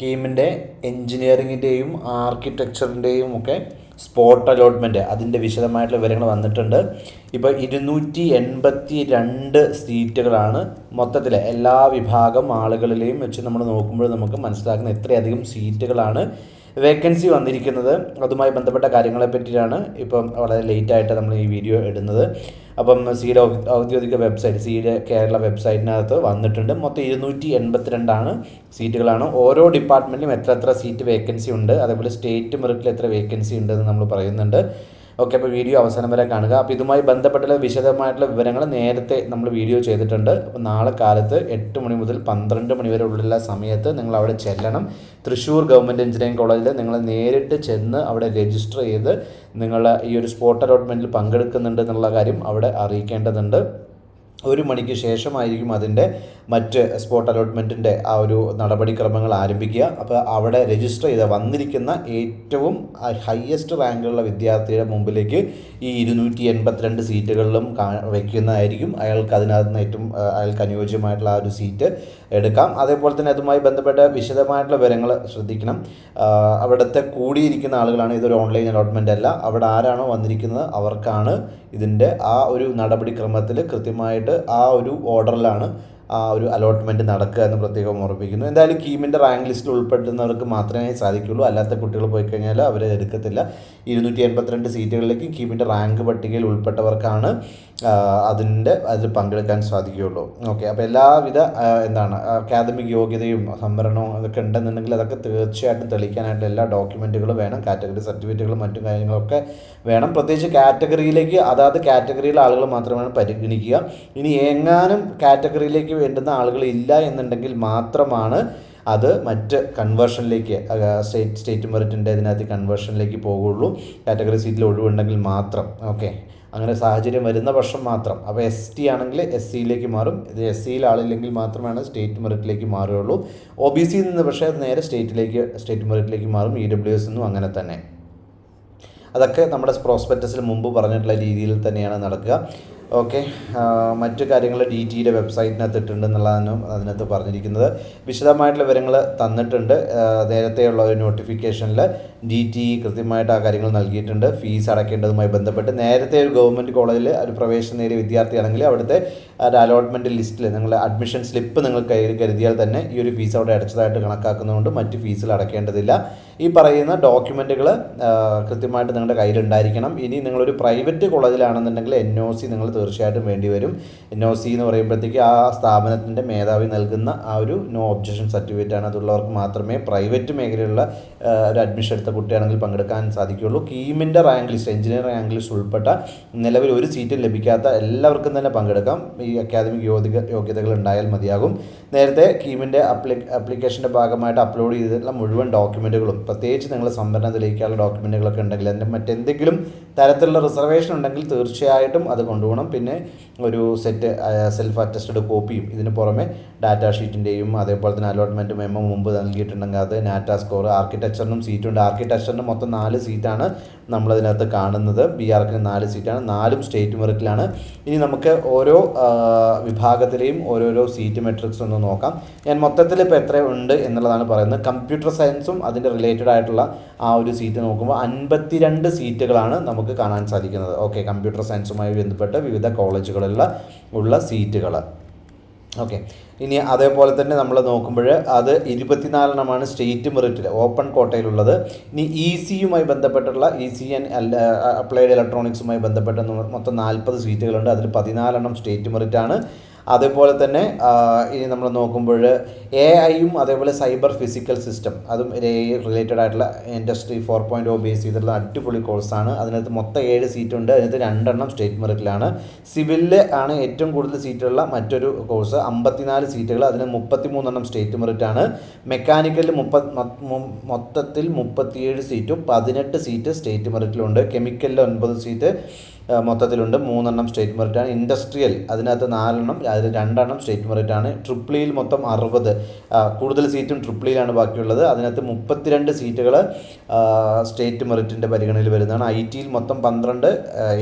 കീമിന്റെ എൻജിനീയറിങ്ങിന്റെയും ആർക്കിടെക്ചറിന്റെയും ഒക്കെ spot allotment അതിന്റെ വിശദമായിട്ടുള്ള വിവരങ്ങൾ വന്നിട്ടുണ്ട്. ഇപ്പോൾ ഇരുന്നൂറ്റി എൺപത്തി രണ്ട് സീറ്റുകളാണ് മൊത്തത്തിൽ എല്ലാ വിഭാഗം ആളുകളിലെയും വെച്ച് നമ്മൾ നോക്കുമ്പോൾ നമുക്ക് മനസ്സിലാക്കുന്ന എത്രയധികം സീറ്റുകളാണ് വേക്കൻസി വന്നിരിക്കുന്നത്. അതുമായി ബന്ധപ്പെട്ട കാര്യങ്ങളെ പറ്റിയാണ് ഇപ്പം വളരെ ലേറ്റായിട്ട് നമ്മൾ ഈ വീഡിയോ ഇടുന്നത്. അപ്പം സിയുടെ ഔദ്യോഗിക വെബ്സൈറ്റ് സിയുടെ കേരള വെബ്സൈറ്റിനകത്ത് വന്നിട്ടുണ്ട്. മൊത്തം ഇരുന്നൂറ്റി എൺപത്തിരണ്ടാണ് സീറ്റുകളാണ്. ഓരോ ഡിപ്പാർട്ട്മെന്റിലും എത്ര എത്ര സീറ്റ് വേക്കൻസി ഉണ്ട് അതേപോലെ സ്റ്റേറ്റ് മെറിറ്റിൽ എത്ര വേക്കൻസി ഉണ്ടെന്ന് നമ്മൾ പറയുന്നുണ്ട്. ഓക്കെ അപ്പോൾ വീഡിയോ അവസാനം വരെ കാണുക. അപ്പോൾ ഇതുമായി ബന്ധപ്പെട്ടുള്ള വിശദമായിട്ടുള്ള വിവരങ്ങൾ നേരത്തെ നമ്മൾ വീഡിയോ ചെയ്തിട്ടുണ്ട്. അപ്പോൾ നാളെ കാലത്ത് എട്ട് മണി മുതൽ പന്ത്രണ്ട് മണി വരെ ഉള്ള സമയത്ത് നിങ്ങൾ അവിടെ ചെല്ലണം. തൃശ്ശൂർ ഗവൺമെന്റ് എഞ്ചിനീയറിംഗ് കോളേജിൽ നിങ്ങൾ നേരിട്ട് ചെന്ന് അവിടെ രജിസ്റ്റർ ചെയ്ത് നിങ്ങൾ ഈ ഒരു സ്പോട്ട് അലോട്ട്മെന്റിൽ പങ്കെടുക്കുന്നുണ്ട് എന്നുള്ള കാര്യം അവിടെ അറിയിക്കേണ്ടതുണ്ട്. ഒരു മണിക്ക് ശേഷമായിരിക്കും അതിന്റെ മറ്റ് സ്പോട്ട് അലോട്ട്മെന്റിന്റെ ആ ഒരു നടപടിക്രമങ്ങൾ ആരംഭിക്കുക. അപ്പോൾ അവിടെ രജിസ്റ്റർ ചെയ്ത വന്നിരിക്കുന്ന ഏറ്റവും ഹയസ്റ്റ് റാങ്കുള്ള വിദ്യാർത്ഥിയുടെ മുമ്പിലേക്ക് ഈ ഇരുന്നൂറ്റി എൺപത്തിരണ്ട് സീറ്റുകളിലും വയ്ക്കുന്നതായിരിക്കും അയാൾക്ക് അതിനകത്ത് നിന്ന് ഏറ്റവും അയാൾക്ക് അനുയോജ്യമായിട്ടുള്ള ആ ഒരു സീറ്റ് എടുക്കാം. അതേപോലെ തന്നെ അതുമായി ബന്ധപ്പെട്ട വിശദമായിട്ടുള്ള വിവരങ്ങൾ ശ്രദ്ധിക്കണം. അവിടുത്തെ കൂടിയിരിക്കുന്ന ആളുകളാണ്. ഇതൊരു ഓൺലൈൻ അലോട്ട്മെന്റ് അല്ല. അവിടെ ആരാണോ വന്നിരിക്കുന്നത് അവർക്കാണ് ഇതിന്റെ ആ ഒരു നടപടിക്രമത്തിൽ കൃത്യമായിട്ട് ആ ഒരു ഓർഡറിലാണ് ആ ഒരു അലോട്ട്മെന്റ് നടക്കുക എന്ന് പ്രത്യേകം ഓർമ്മിപ്പിക്കുന്നു. എന്തായാലും കീമിന്റെ റാങ്ക് ലിസ്റ്റിൽ ഉൾപ്പെടുന്നവർക്ക് മാത്രമേ സാധിക്കുള്ളൂ. അല്ലാത്ത കുട്ടികൾ പോയി കഴിഞ്ഞാൽ അവരെ എടുക്കത്തില്ല. ഇരുന്നൂറ്റി എൺപത്തിരണ്ട് സീറ്റുകളിലേക്ക് കീമിന്റെ റാങ്ക് പട്ടികയിൽ ഉൾപ്പെട്ടവർക്കാണ് അതിന്റെ അതിൽ പങ്കെടുക്കാൻ സാധിക്കുകയുള്ളൂ. ഓക്കെ അപ്പോൾ എല്ലാവിധ എന്താണ് അക്കാദമിക് യോഗ്യതയും സംവരണവും അതൊക്കെ ഉണ്ടെന്നുണ്ടെങ്കിൽ അതൊക്കെ തീർച്ചയായിട്ടും തെളിയിക്കാനായിട്ട് എല്ലാ ഡോക്യുമെന്റുകളും വേണം. കാറ്റഗറി സർട്ടിഫിക്കറ്റുകളും മറ്റും കാര്യങ്ങളൊക്കെ വേണം. പ്രത്യേകിച്ച് കാറ്റഗറിയിലേക്ക് അതാത് കാറ്റഗറിയിലെ ആളുകൾ മാത്രമാണ് പരിഗണിക്കുക. ഇനി എങ്ങാനും കാറ്റഗറിയിലേക്ക് വേണ്ടുന്ന ആളുകൾ ഇല്ല എന്നുണ്ടെങ്കിൽ മാത്രമാണ് അത് മറ്റ് കൺവേർഷനിലേക്ക് സ്റ്റേറ്റ് സ്റ്റേറ്റ് മെറിറ്റിന്റെ ഇതിനകത്ത് കൺവേർഷനിലേക്ക് പോകുള്ളൂ. കാറ്റഗറി സീറ്റിൽ ഒഴിവുണ്ടെങ്കിൽ മാത്രം. ഓക്കെ അങ്ങനെ സാഹചര്യം വരുന്ന പക്ഷം മാത്രം. അപ്പോൾ എസ് ടി ആണെങ്കിൽ എസ് സിയിലേക്ക് മാറും. ഇത് എസ് സിയിൽ ആളില്ലെങ്കിൽ മാത്രമാണ് സ്റ്റേറ്റ് മെറിറ്റിലേക്ക് മാറുകയുള്ളൂ. ഒ ബി സിയിൽ നിന്ന് പക്ഷേ അത് നേരെ സ്റ്റേറ്റിലേക്ക് സ്റ്റേറ്റ് മെറിറ്റിലേക്ക് മാറും. ഇ ഡബ്ല്യു എസ് എന്നും അങ്ങനെ തന്നെ. അതൊക്കെ നമ്മുടെ പ്രോസ്പെക്ടസിൽ മുമ്പ് പറഞ്ഞിട്ടുള്ള രീതിയിൽ തന്നെയാണ് നടക്കുക. ഓക്കെ മറ്റു കാര്യങ്ങൾ ഡി ടിയുടെ വെബ്സൈറ്റിനകത്ത് ഇട്ടിട്ടുണ്ട് എന്നുള്ളതാണ് അതിനകത്ത് പറഞ്ഞിരിക്കുന്നത്. വിശദമായിട്ടുള്ള വിവരങ്ങൾ തന്നിട്ടുണ്ട്. നേരത്തെയുള്ള ഒരു നോട്ടിഫിക്കേഷനിൽ ഡി ടി കൃത്യമായിട്ട് ആ കാര്യങ്ങൾ നൽകിയിട്ടുണ്ട്. ഫീസ് അടയ്ക്കേണ്ടതുമായി ബന്ധപ്പെട്ട് നേരത്തെ ഒരു ഗവൺമെന്റ് കോളേജിൽ ഒരു പ്രവേശനം നേടിയ വിദ്യാർത്ഥിയാണെങ്കിൽ അവിടുത്തെ ഒരു അലോട്ട്മെന്റ് ലിസ്റ്റിൽ നിങ്ങൾ അഡ്മിഷൻ സ്ലിപ്പ് നിങ്ങൾ കയ്യിൽ കരുതിയാൽ തന്നെ ഈ ഒരു ഫീസ് അവിടെ അടച്ചതായിട്ട് കണക്കാക്കുന്നതുകൊണ്ട് മറ്റ് ഫീസിൽ അടയ്ക്കേണ്ടതില്ല ഈ പറയുന്ന ഡോക്യുമെന്റുകൾ കൃത്യമായിട്ട് നിങ്ങളുടെ കയ്യിലുണ്ടായിരിക്കണം ഇനി നിങ്ങളൊരു പ്രൈവറ്റ് കോളേജിലാണെന്നുണ്ടെങ്കിൽ എൻ ഒ സി നിങ്ങൾ തീർച്ചയായിട്ടും വേണ്ടി വരും. എൻ ഒ സി എന്ന് പറയുമ്പോഴത്തേക്ക് ആ സ്ഥാപനത്തിന്റെ മേധാവി നൽകുന്ന ആ ഒരു നോ ഒബ്ജക്ഷൻ സർട്ടിഫിക്കറ്റ് ആണ്. അതുള്ളവർക്ക് മാത്രമേ പ്രൈവറ്റ് മേഖലയിലുള്ള ഒരു അഡ്മിഷൻ എടുത്ത കുട്ടിയാണെങ്കിൽ പങ്കെടുക്കാൻ സാധിക്കുകയുള്ളൂ. കീമിന്റെ rank list engineer rank list ഉൾപ്പെട്ട നിലവിൽ ഒരു സീറ്റും ലഭിക്കാത്ത എല്ലാവർക്കും തന്നെ പങ്കെടുക്കാം. ഈ അക്കാദമിക് യോഗ്യത യോഗ്യതകൾ ഉണ്ടായാൽ മതിയാകും. നേരത്തെ കീമിന്റെ അപ്ലി അപ്ലിക്കേഷന്റെ ഭാഗമായിട്ട് അപ്ലോഡ് ചെയ്തിട്ടുള്ള മുഴുവൻ ഡോക്യുമെന്റുകളും പ്രത്യേകിച്ച് സംവരണം തെളിയിക്കാനുള്ള ഡോക്യുമെന്റുകളൊക്കെ ഉണ്ടെങ്കിൽ അതിന്റെ മറ്റെന്തെങ്കിലും തരത്തിലുള്ള റിസർവേഷൻ ഉണ്ടെങ്കിൽ തീർച്ചയായിട്ടും അത് കൊണ്ടുപോകണം. പിന്നെ ഒരു സെറ്റ് സെൽഫ് അറ്റസ്റ്റഡ് കോപ്പിയും ഇതിന് പുറമെ ഡാറ്റാ ഷീറ്റിന്റെയും അതേപോലെ തന്നെ അലോട്ട്മെന്റ് മെമ്മോ മുമ്പ് നൽകിയിട്ടുണ്ടെങ്കിൽ അത് നാറ്റാ സ്കോർ ആർക്കിടെക്ചറിനും സീറ്റുണ്ട് ആർക്കിടെക്ചറിന് മൊത്തം നാല് സീറ്റാണ് നമ്മളതിനകത്ത് കാണുന്നത്. ബി ആർക്കിന് നാല് സീറ്റാണ്. നാലും സ്റ്റേറ്റ് മെറിറ്റിലാണ്. ഇനി നമുക്ക് ഓരോ വിഭാഗത്തിലെയും ഓരോരോ സീറ്റ് മെട്രിക്സ് ഒന്ന് നോക്കാം. ഞാൻ മൊത്തത്തിൽ ഇപ്പോൾ എത്ര ഉണ്ട് എന്നുള്ളതാണ് പറയുന്നത്. കമ്പ്യൂട്ടർ സയൻസും അതിന്റെ റിലേറ്റഡ് ആയിട്ടുള്ള ആ ഒരു സീറ്റ് നോക്കുമ്പോൾ അൻപത്തിരണ്ട് സീറ്റുകളാണ് നമുക്ക് കാണാൻ സാധിക്കുന്നത്. ഓക്കെ കമ്പ്യൂട്ടർ സയൻസുമായി ബന്ധപ്പെട്ട് വിവിധ കോളേജുകളിലുള്ള ഉള്ള സീറ്റുകൾ ഓക്കെ ഇനി അതേപോലെ തന്നെ നമ്മൾ നോക്കുമ്പോൾ അത് ഇരുപത്തിനാലെണ്ണമാണ് സ്റ്റേറ്റ് മെറിറ്റിൽ ഓപ്പൺ കോട്ടയിലുള്ളത് ഇനി ഇ സിയുമായി ബന്ധപ്പെട്ടുള്ള ഇ സി ആൻഡ് അപ്ലൈഡ് ഇലക്ട്രോണിക്സുമായി ബന്ധപ്പെട്ട മൊത്തം നാൽപ്പത് സീറ്റുകളുണ്ട് അതിൽ പതിനാലെണ്ണം സ്റ്റേറ്റ് മെറിറ്റാണ് അതേപോലെ തന്നെ ഇനി നമ്മൾ നോക്കുമ്പോൾ എ ഐയും അതേപോലെ സൈബർ ഫിസിക്കൽ സിസ്റ്റം അതും റിലേറ്റഡ് ആയിട്ടുള്ള industry four point O base ചെയ്തിട്ടുള്ള അടിപൊളി കോഴ്സാണ് അതിനകത്ത് മൊത്തം ഏഴ് സീറ്റുണ്ട് അതിനകത്ത് രണ്ടെണ്ണം സ്റ്റേറ്റ് മെറിറ്റിലാണ് സിവിലിൽ ആണ് ഏറ്റവും കൂടുതൽ സീറ്റുള്ള മറ്റൊരു കോഴ്സ് അമ്പത്തിനാല് സീറ്റുകൾ അതിന് മുപ്പത്തി മൂന്നെണ്ണം സ്റ്റേറ്റ് മെറിറ്റാണ് മെക്കാനിക്കലിൽ മുപ്പത് മൊത്തത്തിൽ മുപ്പത്തിയേഴ് സീറ്റും പതിനെട്ട് സീറ്റ് സ്റ്റേറ്റ് മെറിറ്റിലുണ്ട് കെമിക്കലിൽ ഒൻപത് സീറ്റ് മൊത്തത്തിലുണ്ട്. മൂന്നെണ്ണം സ്റ്റേറ്റ് മെറിറ്റ് ആണ് ഇൻഡസ്ട്രിയൽ അതിനകത്ത് നാലെണ്ണം അതിൽ രണ്ടെണ്ണം സ്റ്റേറ്റ് മെറിറ്റ് ആണ് ട്രിപ്പിളിയിൽ മൊത്തം അറുപത്. കൂടുതൽ സീറ്റും ട്രിപ്പിളിയിലാണ് ബാക്കിയുള്ളത്. അതിനകത്ത് മുപ്പത്തിരണ്ട് സീറ്റുകൾ സ്റ്റേറ്റ് മെറിറ്റിന്റെ പരിഗണനയിൽ വരുന്നതാണ്. ഐ ടിയിൽ മൊത്തം പന്ത്രണ്ട്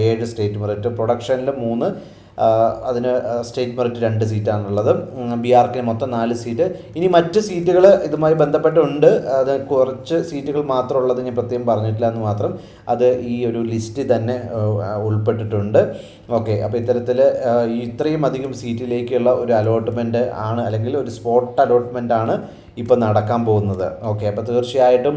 ഏഴ് സ്റ്റേറ്റ് മെറിറ്റ്. പ്രൊഡക്ഷനിൽ മൂന്ന് അതിന് സ്റ്റേറ്റ് മെറിറ്റ് രണ്ട് സീറ്റാണുള്ളത്. ബി ആർക്കിന് മൊത്തം നാല് സീറ്റ്. ഇനി മറ്റ് സീറ്റുകൾ ഇതുമായി ബന്ധപ്പെട്ടുണ്ട്. അത് കുറച്ച് സീറ്റുകൾ മാത്രം ഉള്ളത് ഞാൻ പ്രത്യേകം പറഞ്ഞിട്ടില്ല എന്ന് മാത്രം. അത് ഈ ഒരു ലിസ്റ്റിൽ തന്നെ ഉൾപ്പെട്ടിട്ടുണ്ട്. ഓക്കെ അപ്പോൾ ഇത്തരത്തിൽ ഇത്രയും അധികം സീറ്റിലേക്കുള്ള ഒരു അലോട്ട്മെന്റ് ആണ് അല്ലെങ്കിൽ ഒരു സ്പോട്ട് അലോട്ട്മെന്റ് ആണ് ഇപ്പോൾ നടക്കാൻ പോകുന്നത്. ഓക്കെ അപ്പോൾ തീർച്ചയായിട്ടും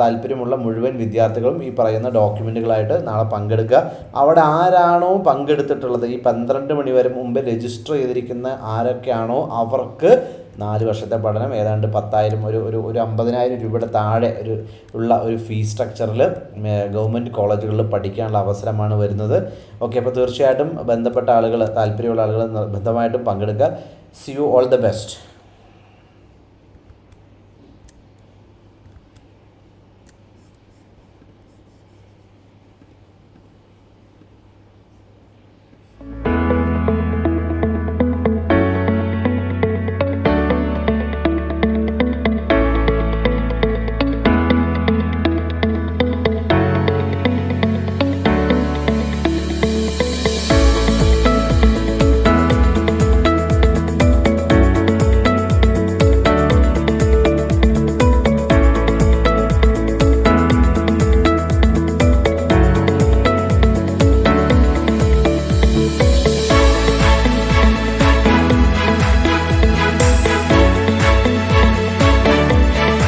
താല്പര്യമുള്ള മുഴുവൻ വിദ്യാർത്ഥികളും ഈ പറയുന്ന ഡോക്യുമെന്റുകളായിട്ട് നാളെ പങ്കെടുക്കുക. അവിടെ ആരാണോ പങ്കെടുത്തിട്ടുള്ളത്? ഈ പന്ത്രണ്ട് മണി വരെ മുമ്പ് രജിസ്റ്റർ ചെയ്തിരിക്കുന്ന ആരൊക്കെയാണോ? അവർക്ക് നാല് വർഷത്തെ പഠനം ഏതാണ്ട് പത്തായിരം ഒരു ഒരു ഒരു അമ്പതിനായിരം രൂപയുടെ താഴെ ഒരു ഉള്ള ഒരു ഫീസ് സ്ട്രക്ചറിൽ ഗവൺമെന്റ് കോളേജുകളിൽ പഠിക്കാനുള്ള അവസരമാണ് വരുന്നത്. ഓക്കെ അപ്പോൾ തീർച്ചയായിട്ടും ബന്ധപ്പെട്ട ആളുകൾ താല്പര്യമുള്ള ആളുകൾ നിർബന്ധമായിട്ടും പങ്കെടുക്കുക. See you all the best